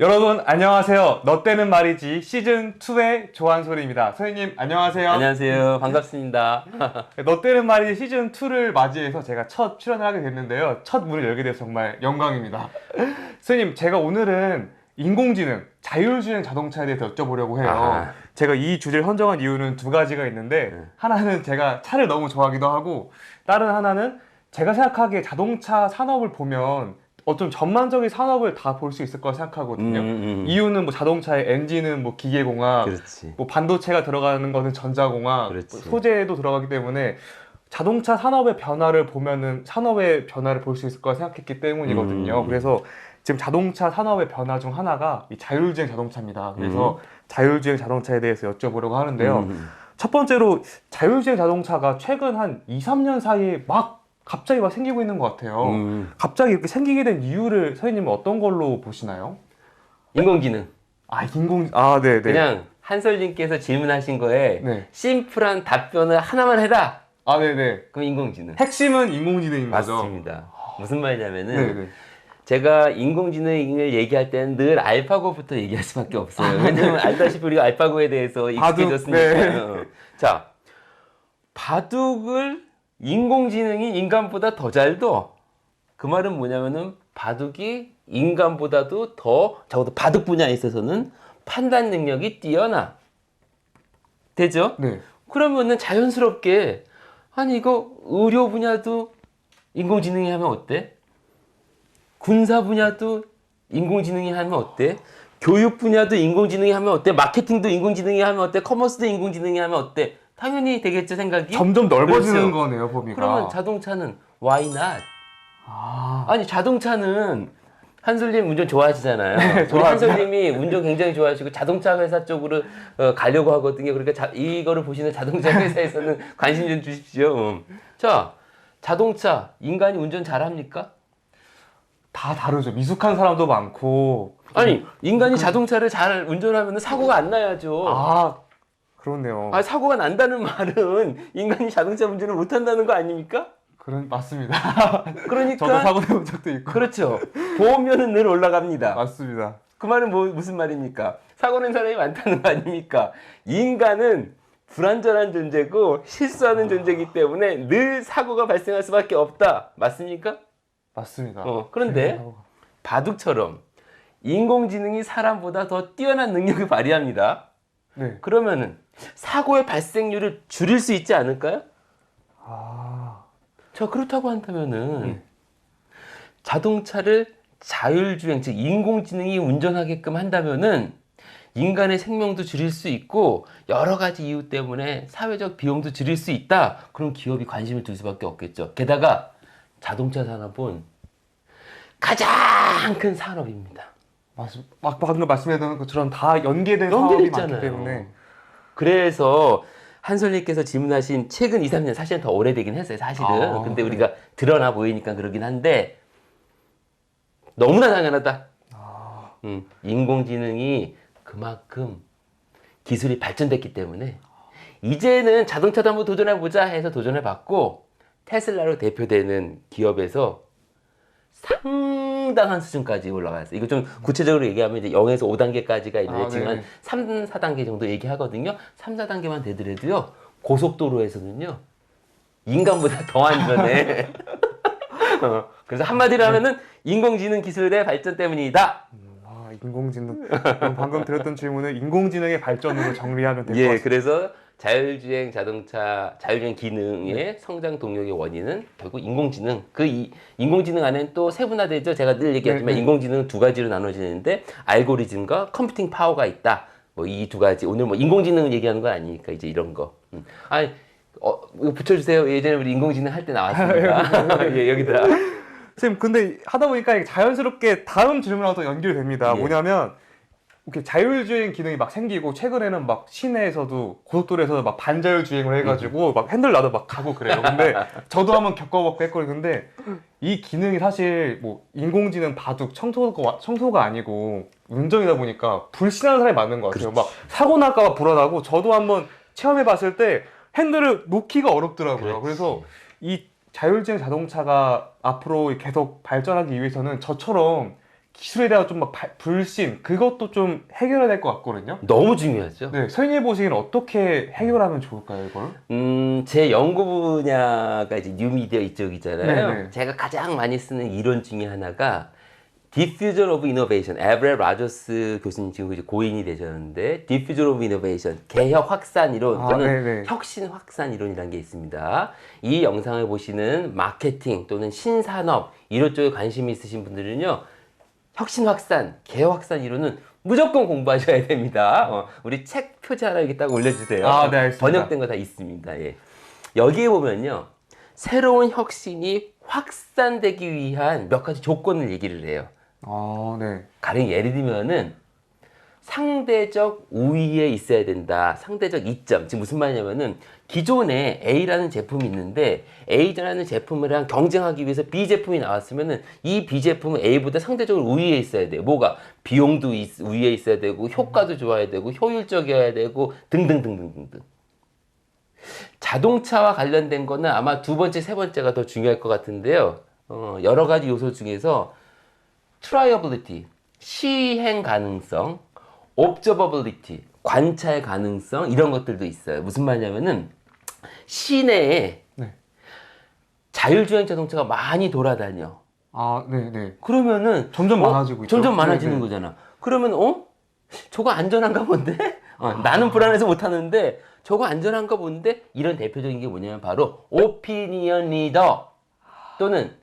여러분 안녕하세요. 너 때는 말이지 시즌 2의 조한솔입니다. 선생님 안녕하세요. 안녕하세요. 반갑습니다. 너 때는 말이지 시즌 2를 맞이해서 제가 첫 출연을 하게 됐는데요. 첫 문을 열게 돼서 정말 영광입니다. 선생님 제가 오늘은 인공지능, 자율주행 자동차에 대해서 여쭤보려고 해요. 아하. 제가 이 주제를 선정한 이유는 두 가지가 있는데 네. 하나는 제가 차를 너무 좋아하기도 하고 다른 하나는 제가 생각하기에 자동차 산업을 보면 어좀 전반적인 산업을 다 볼 수 있을 거라 생각하거든요. 음, 음. 이유는 뭐 자동차의 엔진은 뭐 기계공학, 그렇지. 뭐 반도체가 들어가는 것은 전자공학. 뭐 소재도 들어가기 때문에 자동차 산업의 변화를 보면은 산업의 변화를 볼 수 있을 거라 생각했기 때문이거든요. 음. 그래서 지금 자동차 산업의 변화 중 하나가 이 자율주행 자동차입니다. 그래서 음. 자율주행 자동차에 대해서 여쭤보려고 하는데요. 음. 첫 번째로 자율주행 자동차가 최근 한 2, 3년 사이에 막 갑자기 막 생기고 있는 것 같아요. 음. 갑자기 이렇게 생기게 된 이유를 선생님은 어떤 걸로 보시나요? 인공지능. 아 인공 아 네네 그냥 한솔님께서 질문하신 거에 네. 심플한 답변을 하나만 해라. 아 네네 그럼 인공지능. 핵심은 인공지능인 거죠. 맞습니다. 무슨 말이냐면은 네네 제가 인공지능을 얘기할 때는 늘 알파고부터 얘기할 수밖에 없어요. 왜냐면 알다시피 우리가 알파고에 대해서 바둑, 익숙해졌으니까. 자, 바둑을 인공지능이 인간보다 더 잘 둬. 그 말은 뭐냐면은 바둑이 인간보다도 더 적어도 바둑 분야에 있어서는 판단 능력이 뛰어나. 되죠? 네. 그러면은 자연스럽게 아니 이거 의료 분야도 인공지능이 하면 어때? 군사 분야도 인공지능이 하면 어때? 교육 분야도 인공지능이 하면 어때? 마케팅도 인공지능이 하면 어때? 커머스도 인공지능이 하면 어때? 당연히 되겠죠 생각이. 점점 넓어지는 그렇죠. 거네요 범위가. 그러면 자동차는 why not? 아 아니 자동차는 한솔님 운전 좋아하시잖아요. 네, 우리. 한솔님이 운전 굉장히 좋아하시고 자동차 회사 쪽으로 어, 가려고 하거든요. 그러니까 자- 이거를 보시는 자동차 회사에서는 관심 좀 주십시오. 자, 자동차 인간이 운전 잘합니까? 다 다르죠. 미숙한 사람도 많고. 아니 인간이 자동차를 잘 운전하면 사고가 안 나야죠. 아 그렇네요. 아, 사고가 난다는 말은 인간이 자동차 운전을 못한다는 거 아닙니까? 그런 맞습니다. 그러니까 저도 사고 내본 적도 있고. 그렇죠. 보험료는 늘 올라갑니다. 맞습니다. 그 말은 뭐 무슨 말입니까? 사고 낸 사람이 많다는 거 아닙니까? 인간은 불완전한 존재고 실수하는 존재이기 때문에 늘 사고가 발생할 수밖에 없다. 맞습니까? 맞습니다. 어, 그런데 바둑처럼 인공지능이 사람보다 더 뛰어난 능력을 발휘합니다. 네. 그러면은 사고의 발생률을 줄일 수 있지 않을까요? 아 자 그렇다고 한다면은 네. 자동차를 자율주행 즉 인공지능이 운전하게끔 한다면은 인간의 생명도 줄일 수 있고 여러 가지 이유 때문에 사회적 비용도 줄일 수 있다. 그럼 기업이 관심을 둘 수밖에 없겠죠. 게다가 자동차 산업은 가장 큰 산업입니다. 맞, 막 방금 말씀해드린 것처럼 다 연계된 사업이. 많기 때문에. 그래서 한솔님께서 질문하신 최근 2, 3년 사실은 더 오래되긴 했어요. 사실은. 아, 근데 네. 우리가 드러나 보이니까 그러긴 한데 너무나 당연하다. 아, 음, 인공지능이 그만큼 기술이 발전됐기 때문에 이제는 자동차도 한번 도전해 보자 해서 도전해 봤고 테슬라로 대표되는 기업에서 상당한 수준까지 올라갔어요. 이거 좀 구체적으로 얘기하면 이제 0에서 5단계까지가 있는데 아, 지금. 한 3, 4단계 정도 얘기하거든요. 3, 4단계만 되더라도요. 고속도로에서는요. 인간보다 더 안전해. 어, 그래서 한마디로 하면은 인공지능 기술의 발전 때문이다. 아 인공지능. 방금 드렸던 질문은 인공지능의 발전으로 정리하면 될것 예, 같습니다. 그래서 자율주행 자동차, 자율주행 기능의 성장 동력의 원인은 결국 인공지능. 그 이, 인공지능 안에는 또 세분화되죠. 제가 늘 얘기하지만 네, 네. 인공지능은 두 가지로 나눠지는데 알고리즘과 컴퓨팅 파워가 있다. 뭐 이 두 가지. 오늘 뭐 인공지능을 얘기하는 거 아니니까 이제 이런 거. 음. 아니, 어, 이거 붙여주세요. 예전에 우리 인공지능 할 때 나왔습니다. 예, 여기다. 선생님 근데 하다 보니까 자연스럽게 다음 질문하고 또 연결됩니다. 예. 뭐냐면 이렇게 자율주행 기능이 막 생기고 최근에는 막 시내에서도 고속도로에서도 막 반자율 주행을 해가지고 막 핸들 놔도 막 가고 그래요. 근데 저도 한번 겪어봤고 했거든요. 근데 이 기능이 사실 뭐 인공지능 바둑 청소가 청소가 아니고 운전이다 보니까 불신하는 사람이 많은 것 같아요. 막 사고 날까봐 불안하고 저도 한번 체험해봤을 때 핸들을 놓기가 어렵더라고요. 그렇지. 그래서 이 자율주행 자동차가 앞으로 계속 발전하기 위해서는 저처럼 기술에 대한 좀막 불신 그것도 좀 해결해야 될 것 같거든요. 너무 중요하죠. 네, 선생님 보시기엔 어떻게 해결하면 좋을까요, 이걸? 음, 제 연구 분야가 이제 뉴미디어 이쪽이잖아요. 네네. 제가 가장 많이 쓰는 이론 중에 하나가 Diffusion of Innovation. 에브렐 라저스 교수님 지금 이제 고인이 되셨는데 Diffusion of Innovation. 개혁 확산 이론 아, 또는 네네. 혁신 확산 이론이라는 게 있습니다. 이 영상을 보시는 마케팅 또는 신산업 이런 쪽에 관심이 있으신 분들은요. 혁신 확산, 개혁 확산 이론은 무조건 공부하셔야 됩니다. 어, 우리 책 표지 하나 여기 딱 올려주세요. 아, 네, 알겠습니다. 번역된 거 다 있습니다. 예. 여기에 보면요. 새로운 혁신이 확산되기 위한 몇 가지 조건을 얘기를 해요. 아, 네. 가령 예를 들면은 상대적 우위에 있어야 된다. 상대적 이점. 지금 무슨 말이냐면은 기존에 A라는 제품이 있는데 A라는 제품이랑 경쟁하기 위해서 B 제품이 나왔으면은 이 B 제품은 A보다 상대적으로 우위에 있어야 돼요. 뭐가 비용도 있- 우위에 있어야 되고 효과도 좋아야 되고 효율적이어야 되고 등등등등등등. 자동차와 관련된 거는 아마 두 번째, 세 번째가 더 중요할 것 같은데요. 어, 여러 가지 요소 중에서 트라이어빌리티, 시행 가능성, 옵저버빌리티, 관찰 가능성 이런 것들도 있어요. 무슨 말이냐면은 시내에 네. 자율주행 자동차가 많이 돌아다녀. 아, 네, 네. 그러면은 점점 어? 많아지고 있죠. 점점 많아지는 네, 네. 거잖아. 그러면 어? 저거 안전한가 본데? 어, 나는 불안해서 못 하는데 저거 안전한가 본데? 이런 대표적인 게 뭐냐면 바로 오피니언 리더 또는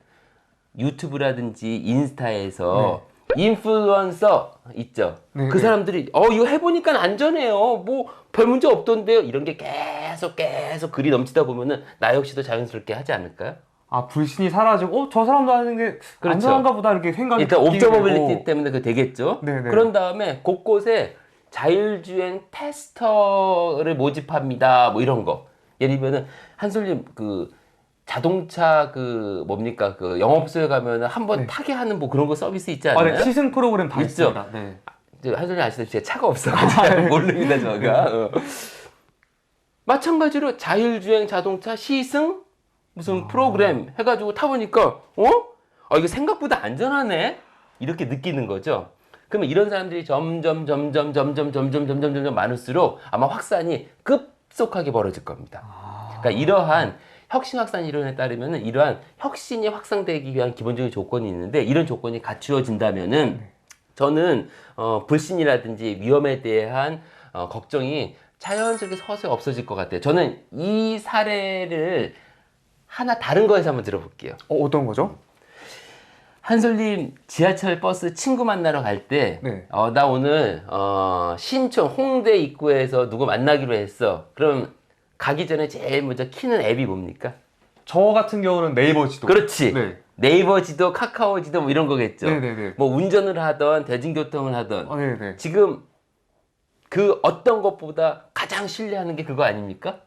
유튜브라든지 인스타에서 인플루언서 있죠. 네, 그 네. 사람들이 어 이거 해보니까 안전해요. 뭐 별 문제 없던데요. 이런 게 계속 계속 글이 넘치다 보면은 나 역시도 자연스럽게 하지 않을까요? 아, 불신이 사라지고, 어, 저 사람도 하는 게 그렇죠. 안전한가 보다 이렇게 생각이 일단 바뀌게 옵저버빌리티. 때문에 그 되겠죠. 네네. 그런 다음에 곳곳에 자율주행 테스터를 모집합니다. 뭐 이런 거. 예를 들면은 한솔님 그 자동차 그 뭡니까 그 영업소에 가면은 한번 네. 타게 하는 뭐 그런 거 서비스 있지 아, 않나요? 네, 시승 프로그램 다 있죠? 있습니다. 네. 한솔님 아시다시피 제가 차가 없어가지고 잘 모릅니다 저가. 어. 마찬가지로 자율주행 자동차 시승 무슨 프로그램 해가지고 타보니까 어? 아 이거 생각보다 안전하네 이렇게 느끼는 거죠. 그러면 이런 사람들이 점점 점점 점점 점점 점점 점점 많을수록 아마 확산이 급속하게 벌어질 겁니다. 그러니까 이러한 혁신 확산 이론에 따르면은 이러한 혁신이 확산되기 위한 기본적인 조건이 있는데 이런 조건이 갖추어진다면은 저는 어, 불신이라든지 위험에 대한 어, 걱정이 자연스럽게 서서히 없어질 것 같아요. 저는 이 사례를 하나 다른 거에서 한번 들어볼게요. 어, 어떤 거죠? 한솔님 지하철 버스 친구 만나러 갈 때, 네. 어, 나 오늘 어, 신촌 홍대 입구에서 누구 만나기로 했어. 그럼 가기 전에 제일 먼저 키는 앱이 뭡니까? 저 같은 경우는 네이버 지도. 그렇지. 네. 네이버 지도, 카카오 지도 뭐 이런 거겠죠. 네네네. 뭐 운전을 하던 대중교통을 하던 어, 네네. 지금 그 어떤 것보다 가장 신뢰하는 게 그거 아닙니까?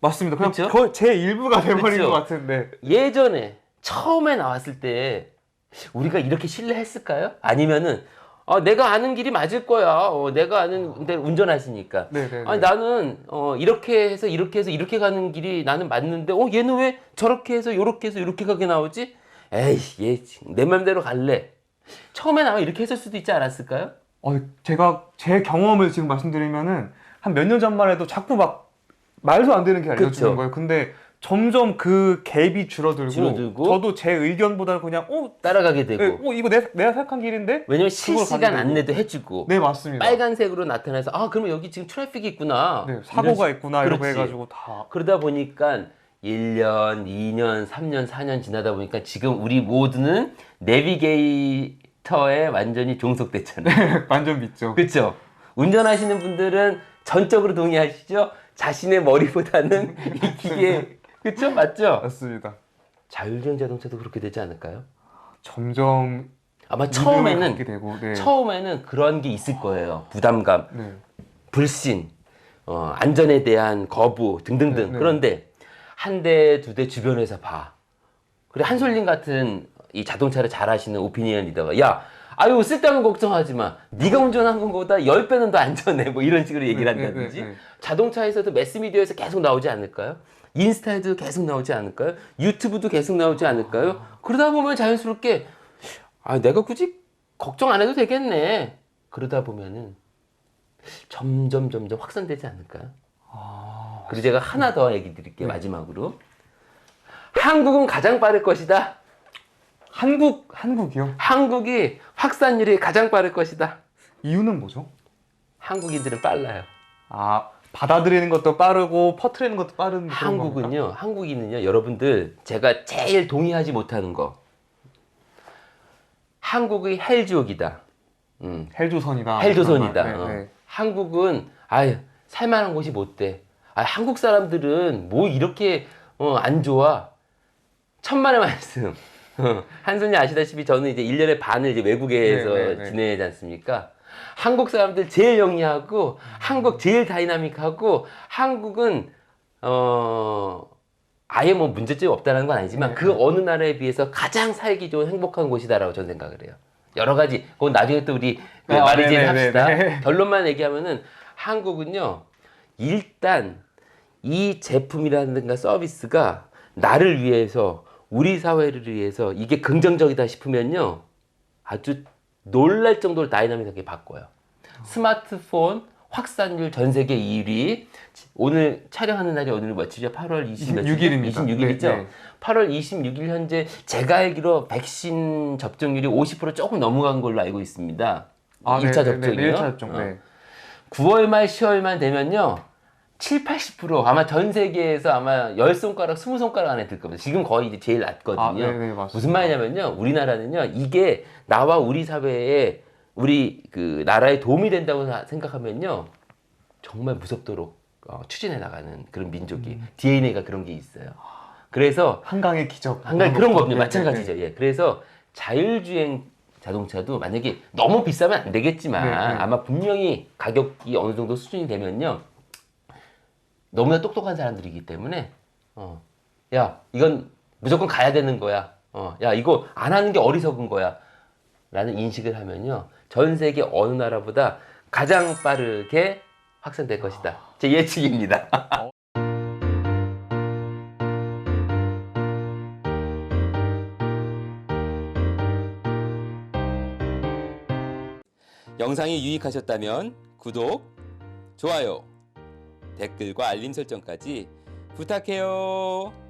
맞습니다. 그냥 그쵸? 거의 제 일부가 돼버린 그쵸? 것 같은데. 예전에 처음에 나왔을 때 우리가 이렇게 신뢰했을까요? 아니면은 어, 내가 아는 길이 맞을 거야. 어, 내가 아는 데를 운전하시니까. 네네네. 아니 나는 어, 이렇게 해서 이렇게 해서 이렇게 가는 길이 나는 맞는데 어 얘는 왜 저렇게 해서 요렇게 해서 이렇게 가게 나오지? 에이 얘내 맘대로 갈래. 처음엔 아마 이렇게 했을 수도 있지 않았을까요? 어, 제가 제 경험을 지금 말씀드리면은 한 몇 년 전만 해도 자꾸 막 말도 안 되는 게 알려주는 그쵸. 거예요. 근데 점점 그 갭이 줄어들고, 줄어들고. 저도 제 의견보다는 그냥 어, 따라가게 되고. 네, 어 이거 내, 내가 생각한 길인데? 왜냐면 실시간. 안내도 해주고 네 맞습니다. 빨간색으로 나타나서 아 그러면 여기 지금 트래픽이 있구나. 네, 사고가 이런 있구나 이렇게 그렇지. 해가지고 다 그러다 보니까 1년, 2년, 3년, 4년 지나다 보니까 지금 우리 모두는 내비게이터에 완전히 종속됐잖아요. 완전 믿죠. 그렇죠? 운전하시는 분들은 전적으로 동의하시죠? 자신의 머리보다는 이 기계 그렇죠? 맞죠? 맞습니다. 자율주행 자동차도 그렇게 되지 않을까요? 점점 아마 믿음을 처음에는 되고, 네. 처음에는 그런 게 있을 거예요. 부담감, 네. 불신, 어, 안전에 대한 거부 등등등. 네, 네. 그런데 한 대, 두 대 주변에서 봐. 그래 한솔님 같은 이 자동차를 잘 하시는 오피니언 리더가 야 아유 쓸데없는 걱정하지 마. 네가 운전한 것보다 10배는 더 안전해. 뭐 이런 식으로 얘기를 네, 네, 한다든지. 네, 네. 자동차에서도 매스미디어에서 계속 나오지 않을까요? 인스타에도 계속 나오지 않을까요? 유튜브도 계속 나오지 않을까요? 그러다 보면 자연스럽게 아 내가 굳이 걱정 안 해도 되겠네. 그러다 보면은 점점 점점 확산되지 않을까요? 아, 그리고 제가 하나 더 얘기 드릴게요 마지막으로 한국은 가장 빠를 것이다. 한국 한국이요? 한국이 확산률이 가장 빠를 것이다. 이유는 뭐죠? 한국인들은 빨라요. 아 받아들이는 것도 빠르고 퍼트리는 것도 빠른 그런 겁니까? 한국은요, 한국인은요, 여러분들 제가 제일 동의하지 못하는 거. 한국의 헬지옥이다. 음, 헬조선이다. 헬조선이다. 네, 어. 네. 한국은 아유 살만한 곳이 못 돼. 아 한국 사람들은 뭐 이렇게 어, 안 좋아. 천만의 말씀. 어, 한순이 아시다시피 저는 이제 1년에 반을 이제 외국에서 네, 네, 네. 지내지 않습니까? 한국 사람들 제일 영리하고 한국 제일 다이나믹하고 한국은 어 아예 뭐 문제점이 없다는 건 아니지만 네, 그 어느 나라에 비해서 가장 살기 좋은 행복한 곳이다라고 저는 생각을 해요. 여러 가지 그건 나중에 또 우리 그 아, 마리진 네네네네. 합시다. 결론만 얘기하면은 한국은요 일단 이 제품이라든가 서비스가 나를 위해서 우리 사회를 위해서 이게 긍정적이다 싶으면요 아주 놀랄 정도로 다이나믹하게 바꿔요. 스마트폰 확산율 전 세계 1위. 오늘 촬영하는 날이 오늘 며칠이죠? 8월 20, 26일입니다. 26일이죠? 네, 네. 8월 26일 현재 제가 알기로 백신 접종률이 50% 조금 넘어간 걸로 알고 있습니다. 아, 1차 네, 네, 네, 접종이요. 1차 접종. 어. 네. 9월 말 10월 만 되면요. 7, 80% 아마 전 세계에서 아마 10손가락, 20손가락 안에 들 겁니다. 지금 거의 이제 제일 낮거든요. 아, 네, 네. 무슨 말이냐면요. 우리나라는요. 이게 나와 우리 사회에 우리 그 나라에 도움이 된다고 사- 생각하면요. 정말 무섭도록 어, 추진해 나가는 그런 민족이 음. DNA가 그런 게 있어요. 그래서 한강의 기적. 한가지 그런 것도. 겁니다. 네, 마찬가지죠. 예. 그래서 자율주행 자동차도 만약에 너무 비싸면 안 되겠지만 네, 네. 아마 분명히 가격이 어느 정도 수준이 되면요. 너무나 똑똑한 사람들이기 때문에 어. 야, 이건 무조건 가야 되는 거야. 어. 야, 이거 안 하는 게 어리석은 거야. 라는 인식을 하면요. 전 세계 어느 나라보다 가장 빠르게 확산될 것이다. 제 예측입니다. 영상이 유익하셨다면 구독, 좋아요, 댓글과 알림 설정까지 부탁해요.